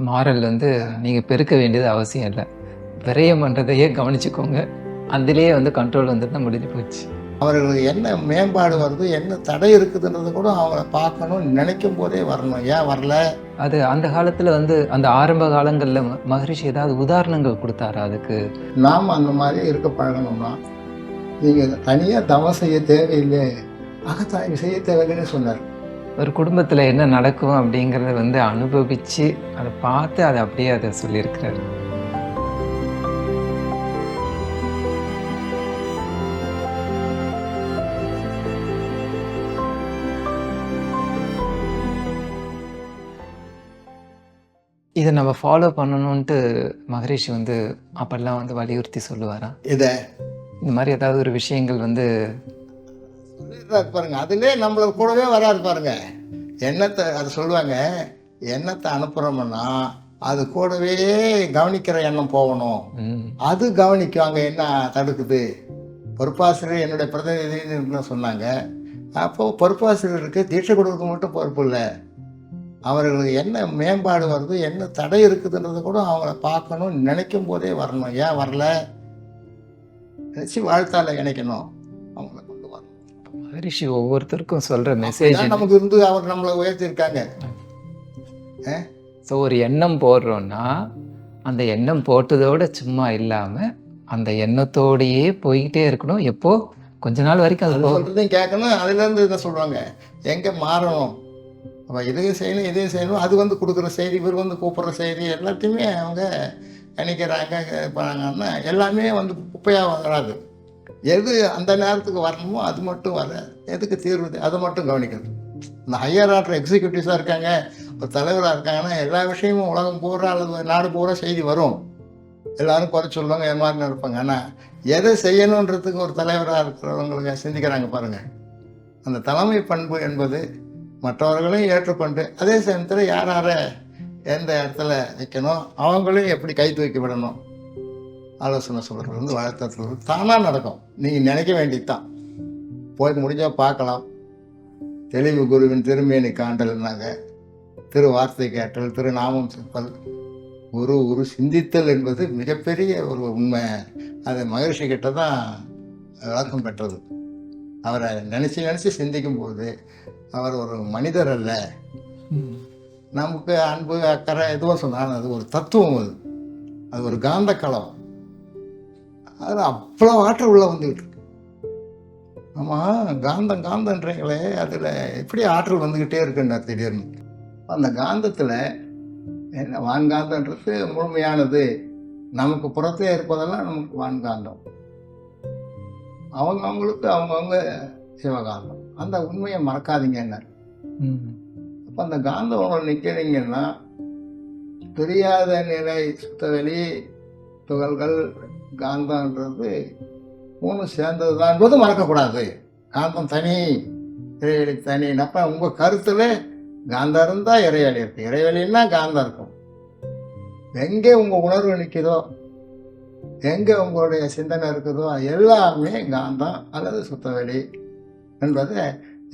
Moral வந்து நீங்கள் பெருக்க வேண்டியது அவசியம் இல்லை. விரயம் பண்ணுறதையே கவனிச்சுக்கோங்க. அதுலேயே வந்து கண்ட்ரோல் வந்துட்டு முடிஞ்சு போச்சு. அவர்களுக்கு என்ன மேம்பாடு வருது என்ன தடை இருக்குதுன்றது கூட அவங்கள பார்க்கணும்னு நினைக்கும் போதே வரணும். ஏன் வரல? அது அந்த காலத்தில் வந்து அந்த ஆரம்ப காலங்களில் மகரிஷி ஏதாவது உதாரணங்கள் கொடுத்தாரா அதுக்கு? நாம் அந்த மாதிரி இருக்க பழகணும்னா நீங்கள் தனியாக தவம் செய்ய தேவையில்லை. அகத்தாய்வு செய்ய தேவையில்லைன்னு சொன்னார். ஒரு குடும்பத்தில் என்ன நடக்கும் அப்படிங்கிறத வந்து அனுபவித்து அதை பார்த்து அதை அப்படியே அதை சொல்லியிருக்கிறாரு. இதை நம்ம ஃபாலோ பண்ணணுன்ட்டு மகரிஷி வந்து அப்பெல்லாம் வந்து வலியுறுத்தி சொல்லுவாரா? இதை இந்த மாதிரி ஏதாவது ஒரு விஷயங்கள் வந்து பாருங்க அதிலே நம்மள கூடவே வராது பாருங்க. எண்ணத்தை அது சொல்லுவாங்க எண்ணத்தை அனுப்புகிறோம்னா அது கூடவே கவனிக்கிற எண்ணம் போகணும். அது கவனிக்கும் அங்கே என்ன தடுக்குது. பொறுப்பாசிரியர் என்னுடைய பிரதிநிதின்னு சொன்னாங்க. அப்போது பொறுப்பாசிரியருக்கு தீட்சை கொடுக்க மட்டும் பொறுப்பு இல்லை. அவர்களுக்கு என்ன மேம்பாடு வருது என்ன தடை இருக்குதுன்றது கூட அவங்கள பார்க்கணும்னு நினைக்கும் போதே வரணும். ஏன் வரல? நினச்சி வாழ்த்தால இணைக்கணும். வரணும் மகரிஷி ஒவ்வொருத்தருக்கும் சொல்கிற மெசேஜ் நமக்கு இருந்து அவர் நம்மளை உயர்த்தியிருக்காங்க. ஸோ ஒரு எண்ணம் போடுறோன்னா அந்த எண்ணம் போட்டதோட சும்மா இல்லாமல் அந்த எண்ணத்தோடையே போய்கிட்டே இருக்கணும். எப்போ? கொஞ்ச நாள் வரைக்கும் அது சொல்கிறதையும் கேட்கணும். அதுலேருந்து இதை சொல்லுவாங்க எங்கே மாறணும்? அப்போ இதையும் செய்யணும் இதையும் செய்யணும்? அது வந்து கொடுக்குற செய்தி இவர் வந்து கூப்பிட்ற செய்தி எல்லாத்தையுமே அவங்க கணிக்கிறாங்க பண்ணாங்கன்னா எல்லாமே வந்து குப்பையாக வராது. எது அந்த நேரத்துக்கு வரணுமோ அது மட்டும் வர எதுக்கு தீர்வு அதை மட்டும் கவனிக்கிறது இந்த ஹையர் ஆர்டர் எக்ஸிக்யூட்டிவ்ஸாக இருக்காங்க ஒரு தலைவராக இருக்காங்கன்னா எல்லா விஷயமும் உலகம் பூரா அல்லது நாடு பூரா செய்தி வரும். எல்லாரும் குறை சொல்லுவாங்க என் மாதிரி இருப்பாங்க ஆனால் எதை செய்யணுன்றதுக்கு ஒரு தலைவராக இருக்கிறவங்களுக்கு சிந்திக்கிறாங்க பாருங்கள் அந்த தலைமை பண்பு என்பது மற்றவர்களையும் ஏற்றுக்கொண்டு அதே சமயத்தில் யார் யாரை எந்த இடத்துல வைக்கணும் அவங்களையும் எப்படி கை தூக்கி விடணும். ஆலோசனை சொல்கிறது வந்து வாழ்த்தத்தில் தானாக நடக்கும். நீங்கள் நினைக்க வேண்டியது தான் போய் முடிஞ்சால் பார்க்கலாம். தெளிவு குருவின் திருமேனி காண்டல்னாங்க திரு வார்த்தை கேட்டல் திரு நாமம் சிப்பல் குரு குரு சிந்தித்தல் என்பது மிகப்பெரிய ஒரு உண்மை. அது மகரிஷி கிட்ட தான் விளக்கம் பெற்றது. அவரை நினச்சி நினச்சி சிந்திக்கும் போது அவர் ஒரு மனிதர் அல்ல. நமக்கு அன்பு அக்கறை எதுவும் சொன்னாலும் அது ஒரு தத்துவம் அது. அது ஒரு காந்த களம் அது அவ்வளோ ஆற்றல் உள்ள வந்துக்கிட்டு இருக்கு ஆமாம் காந்தம் காந்தன்றீங்களே அதில் எப்படி ஆற்றல் வந்துக்கிட்டே இருக்குன்னார் திடீர்னு. அந்த காந்தத்தில் என்ன வான்காந்தன்றது முழுமையானது. நமக்கு புறத்தே இருப்பதெல்லாம் நமக்கு வான்காந்தம் அவங்க அவங்களுக்கு அவங்கவுங்க சிவகாந்தம். அந்த உண்மையை மறக்காதீங்கன்னார். ம். அப்போ அந்த காந்த உணர்வு நிற்கிறீங்கன்னா தெரியாத நிலை சுத்தவெளி துகள்கள் காந்தம்ன்றது மூணு சேர்ந்தது தான் என்பது மறக்கக்கூடாது. காந்தம் தனி இறைவெளி தனி. அப்போ உங்கள் கருத்தில் காந்தம் இருந்தால் இறைவெளி இருக்கும் இறைவெளின்னா காந்தம் இருக்கும். எங்கே உங்கள் உணர்வு நிற்குதோ எங்கே உங்களுடைய சிந்தனை இருக்குதோ எல்லாமே காந்தம் அல்லது சுத்தவெளி என்பதை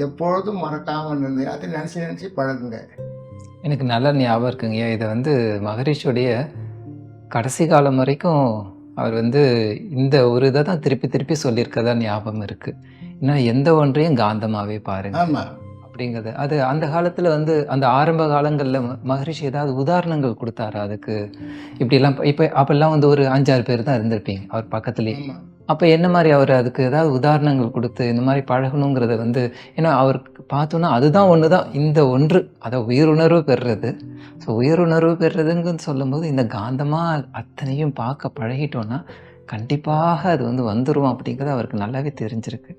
எப்பொழுதும் மறக்காமல் இருந்து அதை நினச்சி நினச்சி பழகுங்க. எனக்கு நல்ல ஞாபகம் இருக்குங்க இதை வந்து மகரிஷியுடைய கடைசி காலம் வரைக்கும் அவர் வந்து இந்த ஒரு இதை தான் திருப்பி திருப்பி சொல்லியிருக்கதா ஞாபகம் இருக்கு. இன்னும் எந்த ஒன்றையும் காந்தமாவே பாருங்க. அப்படிங்கிறது. அது அந்த காலத்தில் வந்து அந்த ஆரம்ப காலங்களில் மகரிஷி ஏதாவது உதாரணங்கள் கொடுத்தாரா அதுக்கு? இப்படிலாம் இப்போ அப்போல்லாம் வந்து ஒரு அஞ்சாறு பேர் தான் இருந்திருப்பீங்க. அவர் பக்கத்துலேயே அப்போ என்ன மாதிரி அவர் அதுக்கு ஏதாவது உதாரணங்கள் கொடுத்து இந்த மாதிரி பழகணுங்கிறத வந்து ஏன்னா அவருக்கு பார்த்தோன்னா அதுதான் ஒன்று தான் இந்த ஒன்று அதை உயிருணர்வு பெறுறது. ஸோ உயிருணர்வு பெறுறதுங்கன்னு சொல்லும்போது இந்த காந்தமாக அத்தனையும் பார்க்க பழகிட்டோன்னா கண்டிப்பாக அது வந்து வந்துடும் அப்படிங்கிறது அவருக்கு நல்லாவே தெரிஞ்சிருக்கு.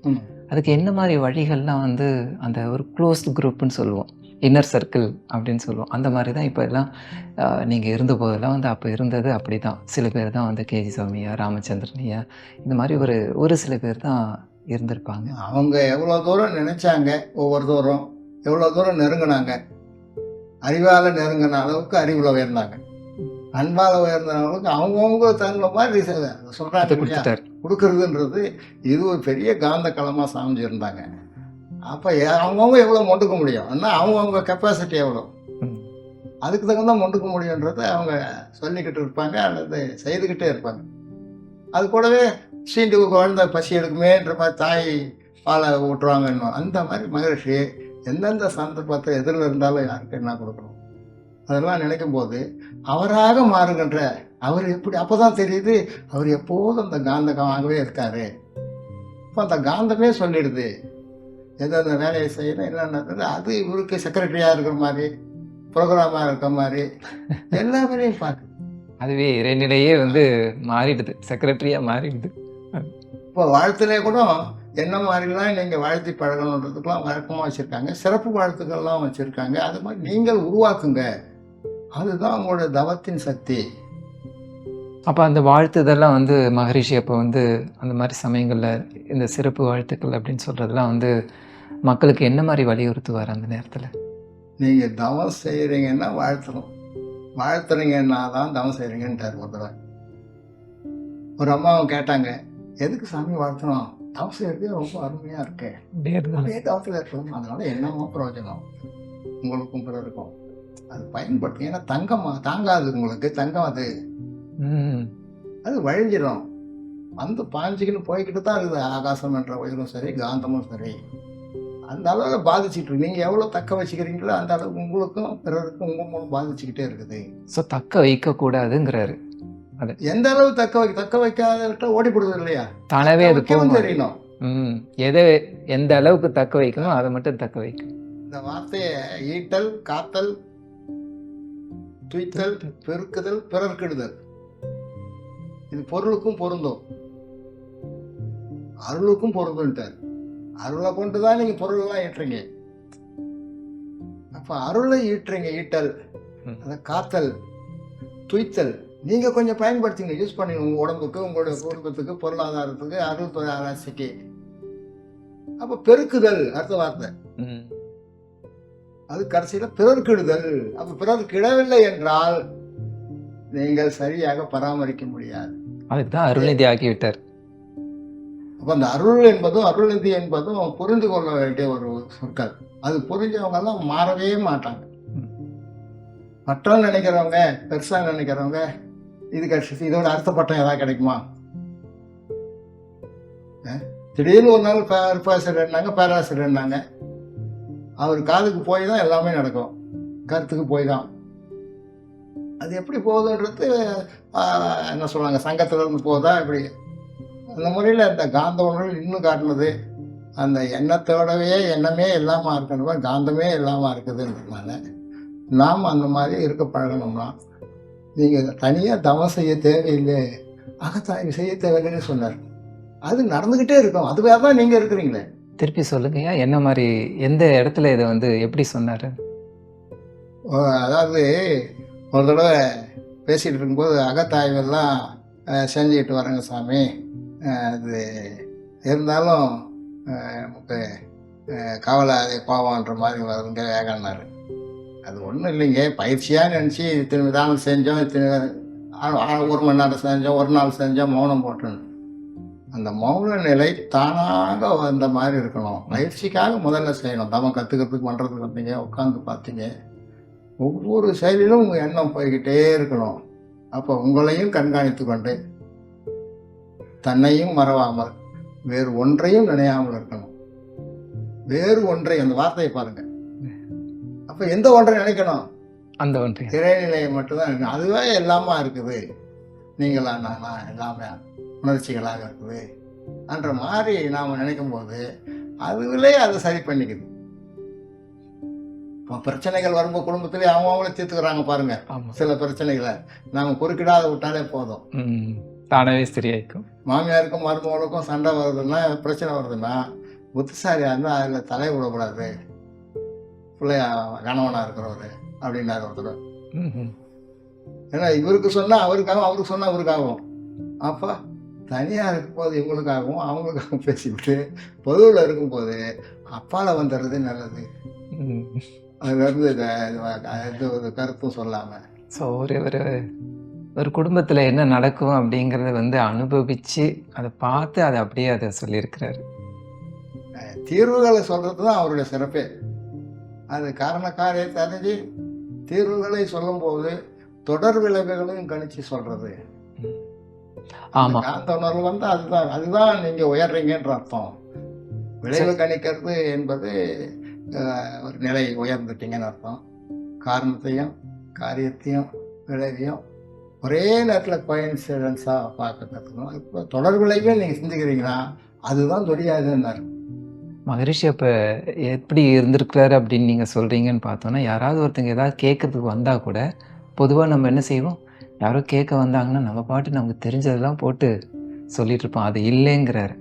அதுக்கு என்ன மாதிரி வழிகள்லாம் வந்து அந்த ஒரு க்ளோஸ்டு குரூப்னு சொல்லுவோம். இன்னர் சர்க்கிள் அப்படின்னு சொல்லுவோம். அந்த மாதிரி தான் இப்போ எல்லாம் நீங்கள் இருந்த போதெல்லாம் வந்து அப்போ இருந்தது அப்படி தான் சில பேர் தான் வந்து கேஜி சாமியா ராமச்சந்திரன் ஐயா இந்த மாதிரி ஒரு ஒரு சில பேர் தான் இருந்திருப்பாங்க. அவங்க எவ்வளோ தூரம் நினைச்சாங்க ஒவ்வொரு தூரம் எவ்வளோ தூரம் நெருங்கினாங்க. அறிவால் நெருங்கின அளவுக்கு அறிவில் உயர்ந்தாங்க. அன்பால் உயர்ந்த அளவுக்கு அவங்கவுங்க தகுந்த மாதிரி சொல்கிறாங்க கொடுக்கறதுன்றது இது ஒரு பெரிய காந்த களமாக சாமிஞ்சிருந்தாங்க அப்போ அவங்கவுங்க எவ்வளோ மொண்டுக்க முடியும்? ஆனால் அவங்கவுங்க கெப்பாசிட்டி எவ்வளோ. அதுக்கு தகுந்த முண்டுக்க முடியுன்றதை அவங்க சொல்லிக்கிட்டு இருப்பாங்க அல்லது செய்துக்கிட்டே இருப்பாங்க. அது கூடவே சீண்டு குழந்தை பசி எடுக்குமேன்ற மாதிரி தாய் பாலை ஊட்டுவாங்கன்னு அந்த மாதிரி மகரிஷி எந்தெந்த சந்தர்ப்பத்தை எதிரில் இருந்தாலும் யாருக்கு என்ன கொடுக்கணும்? அதெல்லாம் நினைக்கும் போது அவராக மாறுகின்ற அவர் எப்படி அப்பதான் தெரியுது அவர் எப்போதும் அந்த காந்தகமாகவே இருக்காரு. இப்போ அந்த காந்தமே சொல்லிடுது எந்தெந்த வேலையை செய்யணும் என்னென்ன அது இவருக்கு செக்ரட்டரியாக இருக்கிற மாதிரி ப்ரோக்ராமாக இருக்கிற மாதிரி எல்லா வேலையும் பார்க்கு அதுவே இறைநிலையே வந்து மாறிடுது செக்ரட்டரியாக மாறிடுது. இப்போ வாழ்த்துலே கூட என்ன மாதிரிலாம் நீங்கள் வாழ்த்தி பழகணுன்றதுக்கெல்லாம் வழக்கமாக வச்சுருக்காங்க சிறப்பு வாழ்த்துக்கள்லாம் வச்சுருக்காங்க. அது மாதிரி நீங்கள் உருவாக்குங்க. அதுதான் உங்களோட தவத்தின் சக்தி. அப்போ அந்த வாழ்த்துதெல்லாம் வந்து மகரிஷி அப்போ வந்து அந்த மாதிரி சமயங்களில் இந்த சிறப்பு வாழ்த்துக்கள் அப்படின்னு சொல்கிறதெல்லாம் வந்து மக்களுக்கு என்ன மாதிரி வலியுறுத்துவார் அந்த நேரத்தில்? நீங்கள் தவம் செய்கிறீங்கன்னா வாழ்த்தணும். வாழ்த்துறீங்கன்னா தான் தவம் செய்கிறீங்கன்ட்டார் ஒரு தடவை. ஒரு அம்மாவும் கேட்டாங்க எதுக்கு சாமி வாழ்த்தணும்? தவம் செய்கிறது ரொம்ப அருமையாக இருக்கு. அதே தவத்தில் இருக்கணும். அதனால என்னமோ பிரயோஜனம். உங்களுக்கும் பிறருக்கும் அது பயன்படுத்தும் ஏன்னா தங்கமா தாங்காது உங்களுக்கு. தங்கம் அது. அது வழிஞ்சிடும் வந்து பாஞ்சிக்கின்னு போய்கிட்டு தான் இருக்குது. ஆகாசம் என்ற உயிரும் சரி காந்தமும் சரி. அந்த அளவில் பாதிச்சுட்டு நீங்கள் எவ்வளோ தக்க வச்சுக்கிறீங்களோ அந்த அளவுக்கு உங்களுக்கும் பிறருக்கும் உங்கள் மூலம் பாதிச்சுக்கிட்டே இருக்குது. ஸோ தக்க வைக்கக்கூடாதுங்கிறாரு. எந்த அளவு தக்க வைக்க தக்க வைக்காத ஓடிப்படுது இல்லையா? தானாகவே அது தெரியணும். ம். எதை எந்த அளவுக்கு தக்க வைக்கணும் அதை மட்டும் தக்க வைக்கணும் இந்த வார்த்தையை ஈட்டல் காத்தல் துய்த்தல் பெருக்குதல் பிறர்க்கெடுதல். இது பொருளுக்கும் பொருந்தும். அருளுக்கும் பொருந்துன்ட்டார் அருளை கொண்டு தான் நீங்க பொருளெல்லாம் ஈட்டுறீங்க அப்ப அருளை ஈட்டுறீங்க ஈட்டல். அதை காத்தல் துய்த்தல். நீங்க கொஞ்சம் பயன்படுத்திங்க. யூஸ் பண்ணிங்க. உங்க உடம்புக்கு உங்களுடைய குடும்பத்துக்கு பொருளாதாரத்துக்கு அருள் ஆராய்ச்சிக்கு அப்ப பெருக்குதல் அடுத்த வார்த்தை. அது கடைசியில் பிறர்க்கிடுதல் அப்ப பிறர் கிடவில்லை என்றால் நீங்கள் சரியாக பராமரிக்க முடியாது. அதுக்கு தான் அருள்நிதி ஆக்கி விட்டார் அப்போ அந்த அருள் என்பதும் அருள்நிதி என்பதும் புரிந்து கொள்ள வேண்டிய ஒரு சொற்கள். அது புரிஞ்சவங்க எல்லாம் மாறவே மாட்டாங்க. ம். மற்ற நினைக்கிறவங்க பெருசாக நினைக்கிறவங்க இது கிடைச்சி இதோட அடுத்த பட்டம் ஏதாவது கிடைக்குமா? திடீர்னு ஒரு நாள் பேராசிரியர்னாங்க பேராசிரியர்னாங்க. அவர் காதுக்கு போய் தான் எல்லாமே நடக்கும். கருத்துக்கு போய் தான். அது எப்படி போகுதுன்றது என்ன சொல்லுவாங்க சங்கத்திலேருந்து போதா இப்படி அந்த முறையில் அந்த காந்த உணர்வு இன்னும் காட்டினது. அந்த எண்ணத்தோடவே எண்ணமே இல்லாமல் இருக்கணுமா காந்தமே இல்லாமல் இருக்குதுன்றதுனால நாம் அந்த மாதிரி இருக்க பழகணும்னா நீங்கள் தனியாக தவம் செய்ய தேவையில்லை. அகத்தாய்வு செய்ய தேவையில்லைன்னு சொன்னார். அது நடந்துக்கிட்டே இருக்கும். அதுவே தான் நீங்கள் இருக்கிறீங்களே. திருப்பி சொல்லுங்கய்யா என்ன மாதிரி எந்த இடத்துல இதை வந்து எப்படி சொன்னார்? ஓ, அதாவது ஒரு தடவை பேசிகிட்டு இருக்கும்போது அகத்தாய்வெல்லாம் செஞ்சுக்கிட்டு வரேங்க சாமி. அது இருந்தாலும் நமக்கு கவலை அது மாதிரி வருங்க வேகன்னாரு அது ஒன்றும் இல்லைங்க. பயிற்சியாக நினச்சி இத்தனை விதானம் செஞ்சோம் இத்தனை ஆ- ஒரு மணி நேரம் செஞ்சோம் ஒரு நாள் செஞ்சோம் மௌனம் போட்டணும் அந்த மௌன நிலை தானாக வந்த மாதிரி இருக்கணும். பயிற்சிக்காக முதல்ல செய்யணும். தமம் கற்றுக்கிறதுக்கு பண்ணுறதுக்கு வந்தீங்க உட்காந்து பார்த்தீங்க. ஒவ்வொரு செயலிலும் உங்கள் எண்ணம் போய்கிட்டே இருக்கணும். அப்போ உங்களையும் கண்காணித்து கொண்டு தன்னையும் மறவாமல் வேறு ஒன்றையும் நினையாமல் இருக்கணும். வேறு ஒன்றை அந்த வார்த்தையை பாருங்க. அப்போ எந்த ஒன்றை நினைக்கணும்? அந்த ஒன்றை. இறைநிலையை மட்டும்தான் அதுவே எல்லாமா இருக்குது. நீங்களா நானா எல்லாமே உணர்ச்சிகளாக இருக்குது. என்ற மாதிரி நாம் நினைக்கும் போது அதுவிலே அதை சரி பண்ணிக்குது. இப்போ பிரச்சனைகள் வரும்போது குடும்பத்திலே அவங்க அவங்களே தீர்த்துக்கிறாங்க பாருங்க. சில பிரச்சனைகளை நாம குறுக்கிடாத விட்டாலே போதும். தானாகவே சரியாயிக்கும். மாமியாருக்கும் மருமகளுக்கும் சண்டை வருதுன்னா பிரச்சனை வருதுன்னா புத்திசாலியாக இருந்தால் அதில் தலை விடக்கூடாது. பிள்ளைய கணவனாக இருக்கிறவர் அப்படின்னாரு ஒருத்தர். ஏன்னா இவருக்கு சொன்னால் அவருக்காகவும் அவருக்கு சொன்னால் அவருக்காகவும் அப்போ தனியாக இருக்கும்போது இவங்களுக்காகவும் அவங்களுக்காகவும் பேசிவிட்டு பொதுவில் இருக்கும்போது அப்பால வந்துடுறது நல்லது. அதுலேருந்து எந்த ஒரு கருத்தும் சொல்லாமல் ஸோ ஒரு ஒரு ஒரு குடும்பத்தில் என்ன நடக்கும் அப்படிங்கிறத வந்து அனுபவித்து அதை பார்த்து அதை அப்படியே அதை சொல்லியிருக்கிறாரு. தீர்வுகளை சொல்கிறது தான் அவருடைய சிறப்பே. அது காரண காரியத்தை அறிஞ்சு தீர்வுகளை சொல்லும்போது தொடர் விளைவுகளையும் கணிச்சு சொல்றது. ஆமா. காந்த உணர்வு வந்து அதுதான் அதுதான் நீங்க உயர்றீங்கன்ற அர்த்தம். விளைவு கணிக்கிறது என்பது ஒரு நிலை உயர்ந்துட்டீங்கன்னு அர்த்தம். காரணத்தையும் காரியத்தையும் விளைவையும் ஒரே நேரத்தில் கோயின்சிடன்ஸாக பார்க்க கற்றுக்கணும் இப்போ தொடர் விளைவே நீங்கள் சிந்திக்கிறீங்கன்னா அதுதான் துரியாதுன்னாரு மகரிஷி அப்ப எப்படி இருந்திருக்கிறாரு அப்படின்னு நீங்க சொல்றீங்கன்னு பார்த்தோன்னா யாராவது ஒருத்தங்க ஏதாவது கேட்கறதுக்கு வந்தா கூட பொதுவா நம்ம என்ன செய்வோம்? யாரோ கேட்க வந்தாங்கன்னா நம்ம பாட்டு நமக்கு தெரிஞ்சதெல்லாம் போட்டு சொல்லிட்டு இருப்போம். அது இல்லைங்கிறாரு.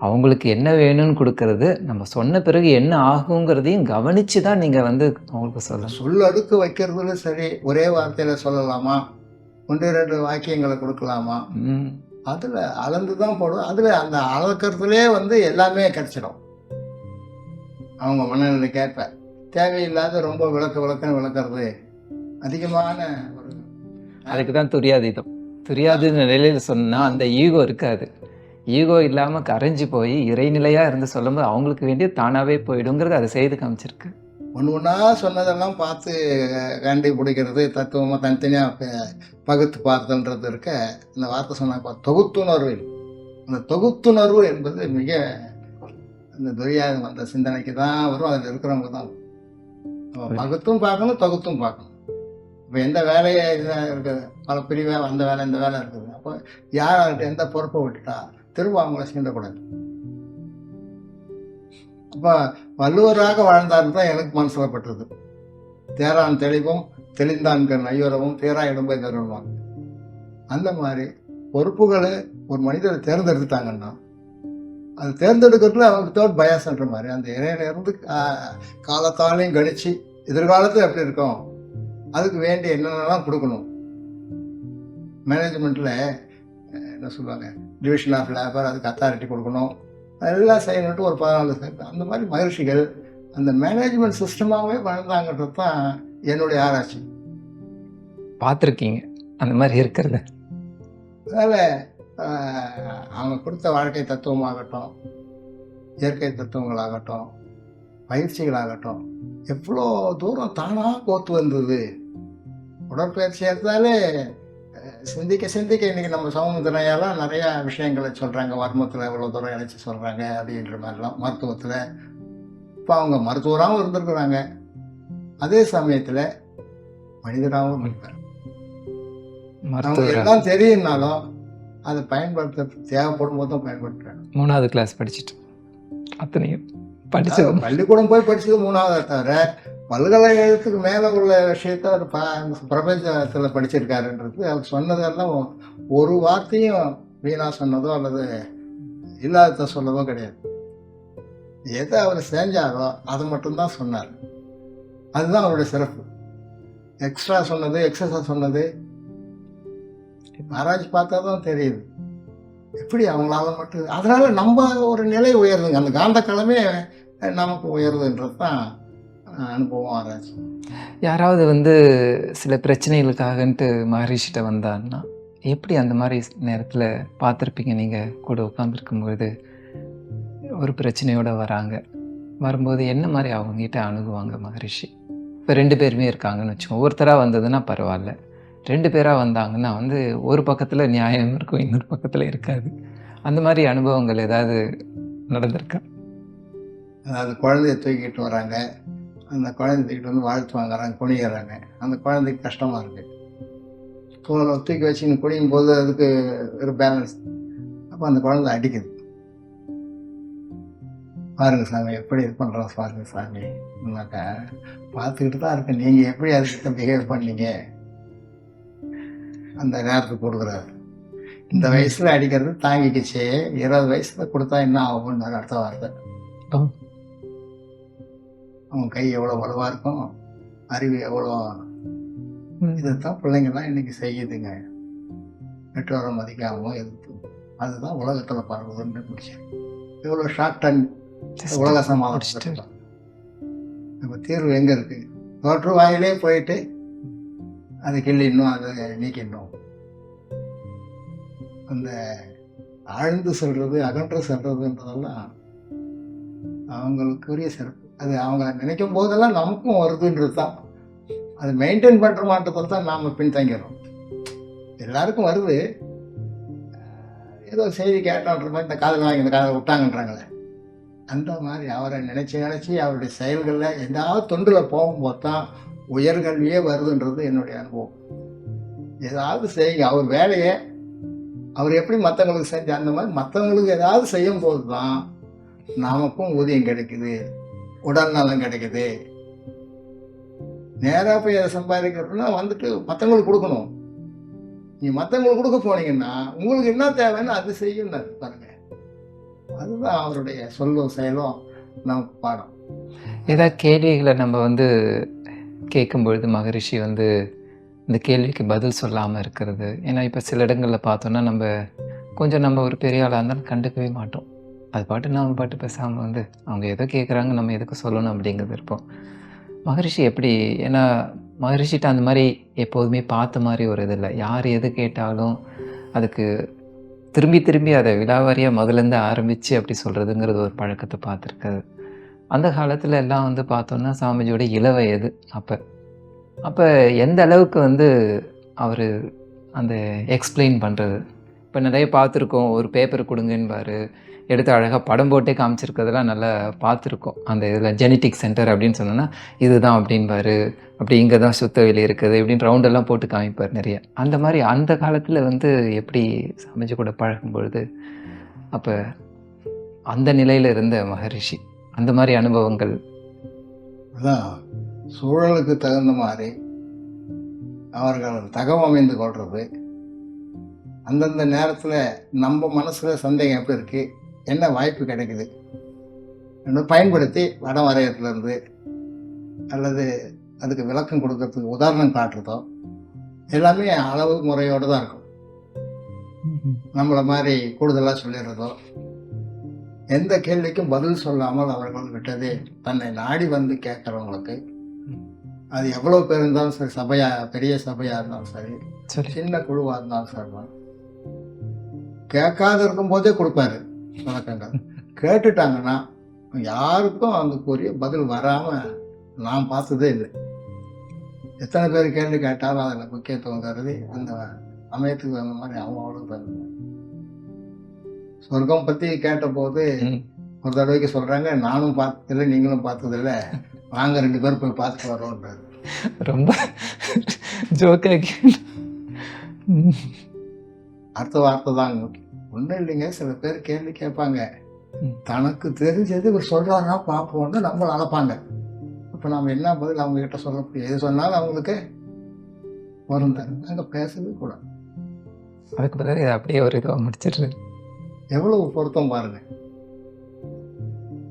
அவங்களுக்கு என்ன வேணும்னு கொடுக்கறது நம்ம சொன்ன பிறகு என்ன ஆகுங்கிறதையும் கவனிச்சு தான் நீங்க வந்து அவங்களுக்கு சொல்லணும் சொல் அடுக்கு வைக்கிறதுல சரி ஒரே வார்த்தையில சொல்லலாமா? ஒன்று ரெண்டு வாக்கியங்களை கொடுக்கலாமா? அதில் அளந்து தான் போடும் அதில் அந்த அளக்கிறதுலே வந்து எல்லாமே கிடச்சிடும். அவங்க மனநிலை கேட்ப தேவையில்லாத ரொம்ப விளக்க விளக்கன்னு விளக்குறது அதிகமான ஒரு அதுக்கு தான் துரியாதீதம். துரியாதீத நிலையில சொன்னா அந்த ஈகோ இருக்காது. ஈகோ இல்லாம கரைஞ்சு போய் இறைநிலையா இருந்து சொல்லும்போது அவங்களுக்கு வேண்டிய தானாவே போயிடுங்கிறது அதை செய்து காமிச்சிருக்கு. ஒன்று ஒன்றா சொன்னதெல்லாம் பார்த்து கண்டி பிடிக்கிறது தத்துவமாக தனித்தனியாக பகுத்து பார்த்தல்ன்றது இருக்க இந்த வார்த்தை சொன்னாப்பா தொகுத்துணர்வு அந்த தொகுத்துணர்வு என்பது மிக அந்த துரியாதம் அந்த சிந்தனைக்கு தான் வரும் அதில் இருக்கிறவங்க தான் நம்ம பகுத்தும் பார்க்கணும் தொகுத்தும் பார்க்கணும். இப்போ எந்த வேலையை இதாக இருக்குது? பல பிரிவாக அந்த வேலை இந்த வேலை இருக்குது. அப்போ யார்கிட்ட எந்த பொறுப்பை விட்டுட்டா? திரும்ப அவங்கள சீண்டக்கூடாது. அப்போ வள்ளுவராக வாழ்ந்தார் தான் எனக்கு மனசில் பட்டது தேரான் தெளிவும் தெளிந்தான் கண் ஐயோரவும் தேரா இடம்பை தருவாங்க அந்த மாதிரி பொறுப்புகளை ஒரு மனிதரை தேர்ந்தெடுத்துட்டாங்கன்னா அது தேர்ந்தெடுக்கிறதுல அவங்க தோட் பயாசன்ற மாதிரி. அந்த இறையிலிருந்து கா- காலத்தாலையும் கணிச்சு எதிர்காலத்தில் எப்படி இருக்கும்? அதுக்கு வேண்டிய என்னென்னலாம் கொடுக்கணும்? மேனேஜ்மெண்ட்டில் என்ன சொல்லுவாங்க? டிவிஷன் ஆஃப் லேபர் அதுக்கு அத்தாரிட்டி கொடுக்கணும். அதெல்லாம் செய்யணுன்ட்டு ஒரு பதினாலு சேர்த்து அந்த மாதிரி மகிழ்ச்சிகள் அந்த மேனேஜ்மெண்ட் சிஸ்டமாகவே வளர்ந்தாங்கன்றது தான் என்னுடைய ஆராய்ச்சி. பார்த்துருக்கீங்க. அந்த மாதிரி இருக்கிறத. அதனால் அவங்க கொடுத்த வாழ்க்கை தத்துவமாகட்டும் இயற்கை தத்துவங்களாகட்டும் பயிற்சிகளாகட்டும் எவ்வளோ தூரம் தானாக கோத்து வந்தது. உடற்பயிற்சி எடுத்தாலே சிந்திக்க சிந்திக்க இன்னைக்கு நம்ம சமூகத்தினையெல்லாம் நிறையா விஷயங்களை சொல்கிறாங்க வர்மத்தில் இவ்வளோ தூரம் இணைச்சி சொல்கிறாங்க அப்படின்ற மாதிரிலாம் மருத்துவத்தில். இப்போ அவங்க மருத்துவராகவும் இருந்திருக்கிறாங்க. அதே சமயத்தில் மனிதராகவும் எல்லாம் தெரியும்னாலும் அதை பயன்படுத்த தேவைப்படும் போது தான் பயன்படுத்துறாங்க. மூணாவது கிளாஸ் படிச்சுட்டு அத்தனையும் அதாவது பள்ளிக்கூடம் போய் படிச்சது மூணாவது தவிர பல்கலைக்கழகத்துக்கு மேலே உள்ள விஷயத்த அவர் ப- பிரபஞ்சத்தில் படிச்சிருக்காருன்றது அவர் சொன்னதெல்லாம் ஒரு வார்த்தையும் வீணாக சொன்னதோ அல்லது இல்லாத சொன்னதோ கிடையாது. எதை அவர் செஞ்சாரோ அதை மட்டும்தான் சொன்னார். அதுதான் அவருடைய சிறப்பு. எக்ஸ்ட்ரா சொன்னது எக்ஸஸா சொன்னது ஆராய்ச்சி பார்த்தா தான் தெரியுது. எப்படி அவங்களால மட்டும் அதனால் நம்ம ஒரு நிலை உயருதுங்க. அந்த காந்த கிழமே நமக்கு உயருதுன்றது தான் அனுபவம் ஆராய்ச்சி. யாராவது வந்து சில பிரச்சனைகளுக்காகன்ட்டு மகரிஷிட்ட வந்தான்னா எப்படி அந்த மாதிரி நேரத்தில் பார்த்துருப்பீங்க? நீங்கள் கூட உட்காந்துருக்கும்பொழுது ஒரு பிரச்சனையோட வராங்க. வரும்போது என்ன மாதிரி அவங்ககிட்ட அணுகுவாங்க மகரிஷி? இப்போ ரெண்டு பேருமே இருக்காங்கன்னு வச்சுக்கோங்க ஒருத்தராக வந்ததுன்னா பரவாயில்ல. ரெண்டு பேராக வந்தாங்கன்னா வந்து ஒரு பக்கத்தில் நியாயம் இருக்கும் இன்னொரு பக்கத்தில் இருக்காது. அந்த மாதிரி அனுபவங்கள் ஏதாவது நடந்திருக்கா? அதாவது குழந்தைய தூக்கிட்டு வராங்க. அந்த குழந்தைகிட்ட தூக்கிட்டு வந்து வாழ்த்து வாங்குறாங்க குனிகிறாங்க அந்த குழந்தைக்கு கஷ்டமாக இருக்குது ஃபோனை தூக்கி வச்சுன்னு குனியும் போது அதுக்கு ஒரு பேலன்ஸ் அப்போ அந்த குழந்தை அடிக்குது. பாருங்க சாமி எப்படி இது பண்ணுறோம் பாருங்க சாமி. என்னக்கா பார்த்துக்கிட்டு தான் இருக்கு நீங்கள் எப்படி அதுக்கிட்ட பிஹேவ் பண்ணீங்க? அந்த நேரத்துக்கு கொடுக்குறாரு. இந்த வயசில் அடிக்கிறது தாங்கிக்கிச்சு. இருபது வயசில் கொடுத்தா என்ன ஆகும்னு அடுத்த வார்த்தை. அவன் கை எவ்வளோ வலுவா இருக்கும் அறிவு எவ்வளோ. இதைத்தான் பிள்ளைங்கள்லாம் இன்னைக்கு செய்யுதுங்க. பெற்றோரை மதிக்காமலும் எதிர்த்து அதுதான் உலகத்துல பரவுதுன்னு முடிச்சு இவ்வளோ ஷார்ட் டன் உலக. சமாதானம் நம்ம தீர்வு எங்க இருக்கு? தோற்று வாயிலே போயிட்டு அது கிள்ளிடணும் அதை நீக்கிடணும். அந்த ஆழ்ந்து செல்றது அகன்று செல்றதுன்றதெல்லாம் அவங்களுக்குரிய சிறப்பு. அது அவங்க நினைக்கும் போதெல்லாம் நமக்கும் வருதுன்றது தான். அது மெயின்டைன் பண்ணுற மாட்டத்தில் தான் நாம் பின்தங்கிறோம் எல்லாருக்கும் வருது. ஏதோ செய்தி கேட்டோன்ற மாதிரி இந்த காதல் வாங்கி இந்த காதல் விட்டாங்கன்றாங்களே. அந்த மாதிரி அவரை நினச்சி நினச்சி அவருடைய செயல்களில் ஏதாவது தொண்டில் போகும்போது தான் உயர்கல்வியே வருதுன்றது என்னுடைய அனுபவம். ஏதாவது செய்யுங்க. அவர் வேலையை அவர் எப்படி மற்றவங்களுக்கு செஞ்ச அந்த மாதிரி மற்றவங்களுக்கு ஏதாவது செய்யும் போது தான் நமக்கும் ஊதியம் கிடைக்குது. உடல் நலம் கிடைக்குது. நேராக போய் அதை சம்பாதிக்கிறதுனா வந்துட்டு மற்றவங்களுக்கு கொடுக்கணும். நீ மற்றவங்களுக்கு கொடுக்க போனீங்கன்னா உங்களுக்கு என்ன தேவைன்னு அது செய்யும் பாருங்க. அதுதான் அவருடைய சொல்லும் செயலும் நாம் பாடம். ஏதாவது கேள்விகளை நம்ம வந்து கேட்கும்பொழுது மகரிஷி வந்து இந்த கேள்விக்கு பதில் சொல்லாமல் இருக்கிறது. ஏன்னா இப்போ சில இடங்களில் பார்த்தோன்னா நம்ம கொஞ்சம் நம்ம ஒரு பெரிய ஆளாக இருந்தாலும் கண்டுக்கவே மாட்டோம். அது பாட்டு நம்ம பாட்டு பேசாமல் வந்து அவங்க எதோ கேட்குறாங்க நம்ம எதுக்கு சொல்லணும் அப்படிங்கிறது இருப்போம். மகரிஷி எப்படி ஏன்னா மகரிஷிட்ட அந்த மாதிரி எப்போதுமே பார்த்த மாதிரி ஒரு இது இல்லை. யார் எது கேட்டாலும் அதுக்கு திரும்பி திரும்பி அதை விழாவாரியாக முதலேருந்து ஆரம்பித்து அப்படி சொல்கிறதுங்கிறது ஒரு பழக்கத்தை பார்த்துருக்காது அந்த காலத்தில் எல்லாம் வந்து பார்த்தோன்னா சாமிஜியோட இள எது அப்போ. அப்போ எந்த அளவுக்கு வந்து அவர் அந்த எக்ஸ்பிளைன் பண்ணுறது இப்போ நிறைய பார்த்துருக்கோம் ஒரு பேப்பர் கொடுங்கன்பாரு எடுத்து அழகாக படம் போட்டே காமிச்சிருக்கிறதெல்லாம் நல்லா பார்த்துருக்கோம். அந்த இதில் ஜெனட்டிக் சென்டர் அப்படின்னு சொன்னோன்னா இதுதான் அப்படின்பாரு அப்படி இங்கே தான் சுத்த வெளி இருக்குது இப்படின்னு ரவுண்டெல்லாம் போட்டு காமிப்பார் நிறைய. அந்த மாதிரி அந்த காலத்தில் வந்து எப்படி சமைச்சு கூட பழகும் பொழுது அப்போ அந்த நிலையில் இருந்த மகரிஷி அந்த மாதிரி அனுபவங்கள்? அதான் சூழலுக்கு தகுந்த மாதிரி அவர்கள் தகவமைந்து கொள்வது அந்தந்த நேரத்தில் நம்ம மனசில் சந்தேகம் எப்படி இருக்குது என்ன வாய்ப்பு கிடைக்குது? என்று பயன்படுத்தி வடம் வரையறதுலேருந்து அல்லது அதுக்கு விளக்கம் கொடுக்கறதுக்கு உதாரணம் காட்டுறதோ எல்லாமே அளவு முறையோடு தான் இருக்கும். நம்மளை மாதிரி கூடுதலாக சொல்லிடுறதோ எந்த கேள்விக்கும் பதில் சொல்லாமல் அவர்கள் விட்டதே. தன்னை நாடி வந்து கேட்குறவங்களுக்கு அது எவ்வளோ பேர் இருந்தாலும் சரி சபையா பெரிய சபையாக இருந்தாலும் சரி சரி. சின்ன குழுவாக இருந்தாலும் சரி கேட்காத இருக்கும்போதே கொடுப்பாரு. விளக்கங்கள் கேட்டுட்டாங்கன்னா யாருக்கும் அதுக்குரிய பதில் வராமல் நான் பார்த்ததே இல்லை. எத்தனை பேர் கேள்வி கேட்டாலும் அதில் முக்கியத்துவம் கருதி அந்த சமயத்துக்கு தகுந்த மாதிரி அவங்களும் தகுந்த சொர்க்கம் பற்றி கேட்டபோது. ஒரு தடவைக்கு சொல்கிறாங்க நானும் பார்த்ததில்லை நீங்களும் பார்த்ததில்ல. வாங்க ரெண்டு பேரும் போய் பார்த்துட்டு வரோன்றாரு ரொம்ப ஜோக்காக அடுத்த வார்த்தை தாங்க ஒன்றும் இல்லைங்க. சில பேர் கேள்வி கேட்பாங்க. தனக்கு தெரிஞ்சது இவர் சொல்கிறாருன்னா பார்ப்போம்னு நம்மளை அழைப்பாங்க இப்போ நம்ம என்ன பதில் அவங்க கிட்ட சொல்ல முடியும்? எது சொன்னாலும் அவங்களுக்கு வரும் தானே. அங்கே பேசவே கூடாது. அதுக்கு பிறகு அப்படியே ஒரு இதுவாக முடிச்சிடுறது. எவ்வளவு பொருத்தம் பாருங்க.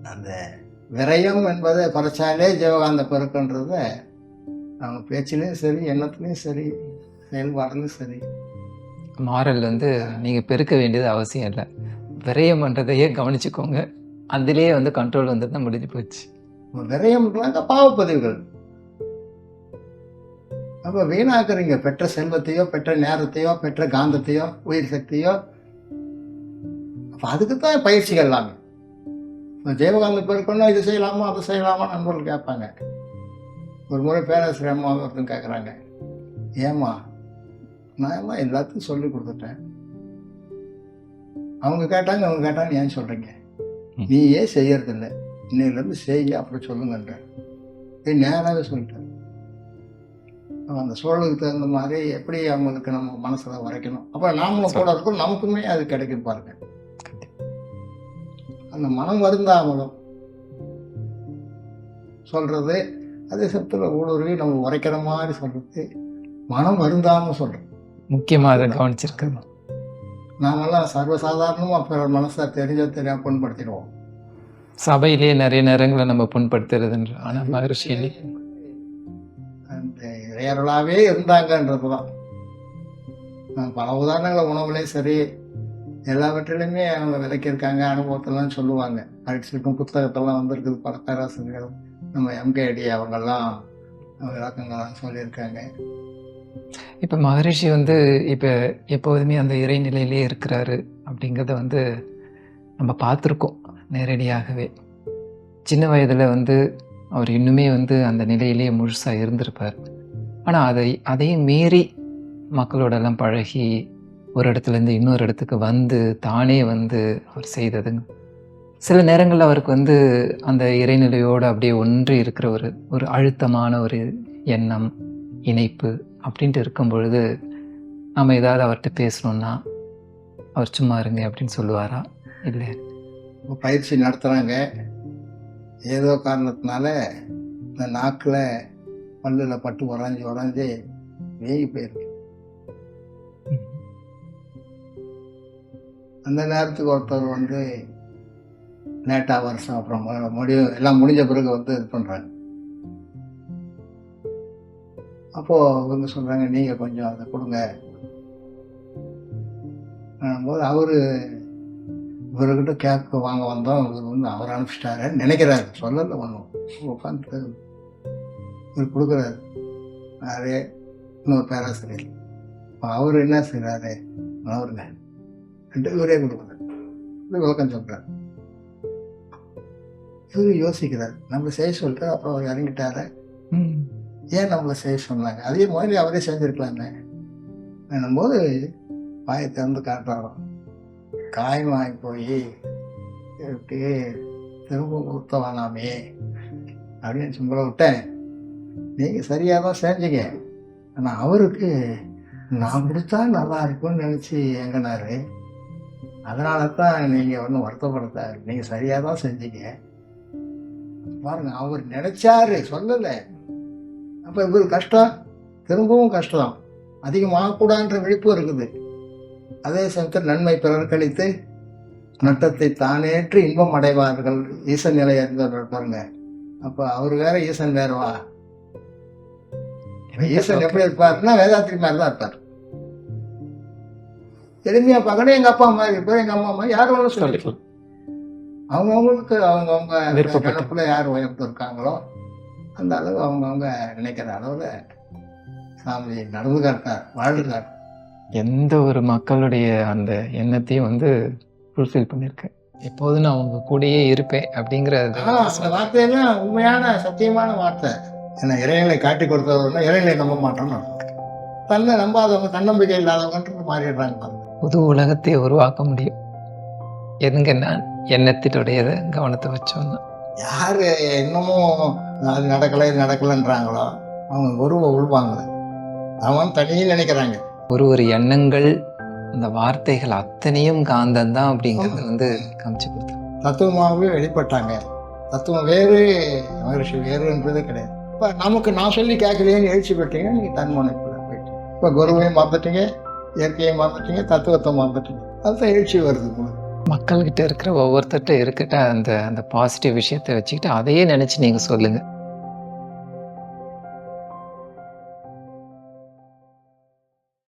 அந்த விரயம் என்பதை குறைச்சாலே ஜீவகாந்த பெருக்குன்றத அவங்க பேச்சிலையும் சரி எண்ணத்துலையும் சரி செயல்பாடுலையும் சரி. மாறல் வந்து நீங்கள் பெருக்க வேண்டியது அவசியம் இல்லை. விரயம் பண்ணுறதையே கவனிச்சுக்கோங்க. அதுலேயே வந்து கண்ட்ரோல் வந்து தான் முடிஞ்சு போச்சு. விரயம்ன்றாங்க பாவப்பதிவுகள் அப்போ வீணாக்குறீங்க. பெற்ற செல்வத்தையோ பெற்ற நேரத்தையோ பெற்ற காந்தத்தையோ உயிர் சக்தியோ. அப்போ அதுக்கு தான் பயிற்சிகள் எல்லாமே. இப்போ ஜெயகாந்த பெருக்கணும் இது செய்யலாமா அதை செய்யலாமா நண்பர்கள் கேட்பாங்க. ஒரு முறை பேராசிரியர் அம்மா ஒருத்தன் கேட்குறாங்க. ஏம்மா நான் ஏம்மா எல்லாத்துக்கும் சொல்லி கொடுத்துட்டேன். அவங்க கேட்டாங்க அவங்க கேட்டாங்க ஏன் சொல்கிறீங்க. நீ ஏன் செய்யறதில்லை. இன்னையிலேருந்து செய்ய அப்படி சொல்லுங்கன்ற. இது நேராகவே சொல்லிட்டேன் அந்த சூழலுக்கு தகுந்த மாதிரி எப்படி அவங்களுக்கு நம்ம மனசில் வரைக்கணும் அப்போ நாமளும் கூட இருக்கோம் நமக்குமே அது கிடைக்கும் பாருங்க. அந்த மனம் வருந்தாமலும் சொல்றது அதே சமயத்தில் ஊடுருவி நம்ம உரைக்கிற மாதிரி சொல்றது மனம் வருந்தாமல் சொல்றோம் முக்கியமாக அதை கவனிச்சிருக்கணும். நாமெல்லாம் சர்வசாதாரணமாக பிறர் மனசை தெரிஞ்ச தெரியாம புண்படுத்திடுவோம். சபையிலேயே நிறைய நேரங்களை நம்ம புண்படுத்துறதுன்ற ஆனால் அந்த இறையர்களாகவே இருந்தாங்கன்றது தான் நான் பல உதாரணங்களை உணவுலேயும் சரி எல்லாவற்றிலுமே அவங்க விளக்கியிருக்காங்க அனுபவத்தெல்லாம் சொல்லுவாங்க. படிச்சிருக்கும் புத்தகத்தெல்லாம் வந்திருக்குது பல பேராசிரியர்கள் நம்ம எம்கேடி அவங்கெல்லாம் விளக்கங்கள்லாம் சொல்லியிருக்காங்க. இப்போ மகரிஷி வந்து இப்போ எப்போதுமே அந்த இறைநிலையிலே இருக்கிறாரு அப்படிங்கிறத வந்து நம்ம பார்த்துருக்கோம் நேரடியாகவே. சின்ன வயதில் வந்து அவர் இன்னுமே வந்து அந்த நிலையிலேயே முழுசாக இருந்திருப்பார். ஆனால் அதை அதையும் மீறி மக்களோடெல்லாம் பழகி ஒரு இடத்துலேருந்து இன்னொரு இடத்துக்கு வந்து தானே வந்து அவர் செய்ததுங்க. சில நேரங்களில் அவருக்கு வந்து அந்த இறைநிலையோடு அப்படியே ஒன்றி இருக்கிற ஒரு ஒரு அழுத்தமான ஒரு எண்ணம் இணைப்பு அப்படின்ட்டு இருக்கும் பொழுது நம்ம ஏதாவது அவர்கிட்ட பேசணுன்னா அவர் சும்மா இருங்க அப்படின்னு சொல்லுவாரா? இல்லை இப்போ பயிற்சி நடத்துகிறாங்க ஏதோ காரணத்தினால இந்த நாக்கில் பல்லில் பட்டு உறைஞ்சி உறைஞ்சி வேகி போயிருக்கு. அந்த நேரத்துக்கு ஒருத்தர் வந்து லேட்டாக வருஷம் அப்புறம் முடிவு எல்லாம் முடிஞ்ச பிறகு வந்து இது பண்ணுறாங்க அப்போது இவங்க சொல்கிறாங்க நீங்கள் கொஞ்சம் அதை கொடுங்க. போது அவர் இவர்கிட்ட கேட்க வாங்க வந்தோம். இவர் வந்து அவர் அனுப்பிச்சிட்டாரு. நினைக்கிறாரு. சொல்லல ஒன்றும் உட்காந்து இவர் கொடுக்குறாரு. யாரு? இன்னொரு பேராசிரியர். இப்போ அவர் என்ன செய்கிறாரு அவருங்க. ரெண்டு இவரே கொடுக்குறாரு. விளக்கம் சொல்கிறார் இவர் யோசிக்கிறார். நம்ம செய்ய சொல்லிட்டு அப்புறம் அவர் இறங்கிட்டாரு? ம். ஏன் நம்மளை செய்ய சொன்னாங்க? அதே மாதிரி அவரே செஞ்சுருக்கலாமே என்னும்போது வாயை திறந்து காட்டாரும் காயின் வாங்கி போய் இருக்கு திரும்ப கொடுத்த வேணாமே அப்படின்னு சும்பளை விட்டேன். நீங்கள் சரியாக தான் செஞ்சீங்க. ஆனால் அவருக்கு நான் கொடுத்தா நல்லா இருக்கும்னு நினச்சி எங்கினாரு அதனால தான் நீங்கள் ஒன்றும் வருத்தப்படுத்தாரு நீங்கள் சரியாக தான் செஞ்சீங்க. பாருங்க அவர் நினைச்சாரு சொல்லலை. அப்போ இவர் கஷ்டம் திரும்பவும் கஷ்டம். அதிகமாகக்கூடாதுன்ற விழிப்பு இருக்குது. அதே சமயத்தில் நன்மை பிறர் கழித்து நட்டத்தை தானேற்று இன்பம் அடைவார்கள். ஈசன் நிலை அறிந்தவர் பாருங்க. அப்போ அவர் வேற ஈசன் வேறவா? ஈசன் எப்படி இருப்பாருன்னா வேதாத்திரி மாதிரி தான் இருப்பார். எளிமையா பார்க்கணும். எங்க அப்பா மாதிரி இருப்பார் எங்க அம்மா மாதிரி யாரும் ஒன்றும் சொல்லிக்கலாம். அவங்கவுங்களுக்கு அவங்கவுங்க. நினப்புல யார் உயர்ந்து இருக்காங்களோ அந்த அளவு அவங்கவுங்க நினைக்கிற அளவில் சாமி நடந்து காட்டார் வாழ்ந்தார் எந்த ஒரு மக்களுடைய அந்த எண்ணத்தையும் வந்து ஃபுல்ஃபில் பண்ணியிருக்கேன் எப்போதும் நான் உங்க கூடயே இருப்பேன் அப்படிங்கிறது ஆனா அந்த வார்த்தையெல்லாம் உண்மையான சத்தியமான வார்த்தை. ஏன்னா இறைநிலை காட்டி கொடுத்தவர்கள் இறைநிலை நம்ப மாட்டோம்னு தன்னை நம்பாதவங்க தன்னம்பிக்கை இல்லாதவங்கன்றது மாறிடுறாங்க. புது உலகத்தை உருவாக்க முடியும். எதுங்க நான்? எண்ணத்தினுடையதை கவனத்தை வச்சோம்னா. யாரு இன்னமும் அது நடக்கலை இது நடக்கலைன்றாங்களோ அவங்க குருவை உள்வாங்க அவன் தனியே நினைக்கிறாங்க. ஒரு ஒரு எண்ணங்கள் அந்த வார்த்தைகள் அத்தனையும் காந்தம் தான் அப்படிங்கிறது வந்து காமிச்சு கொடுத்தேன் தத்துவமாகவே வெளிப்பட்டாங்க. தத்துவம் வேறு மகரிஷி வேறுன்றது கிடையாது. இப்போ நமக்கு நான் சொல்லி கேட்கலையேன்னு எழுச்சி பெற்றீங்க நீங்கள் தன்முனைப்பில் போயிட்டீங்க. இப்போ குருவையும் மறந்துட்டீங்க இயற்கையை மறந்துட்டீங்க தத்துவத்தை மறந்துட்டீங்க. அதுதான் எழுச்சி வருது மக்கள்கிட்ட இருக்கிற ஒவ்வொருத்தர்கிட்ட இருக்கிற அந்த அந்த பாசிட்டிவ் விஷயத்தை வச்சுக்கிட்டு அதையே நினச்சி நீங்கள் சொல்லுங்கள்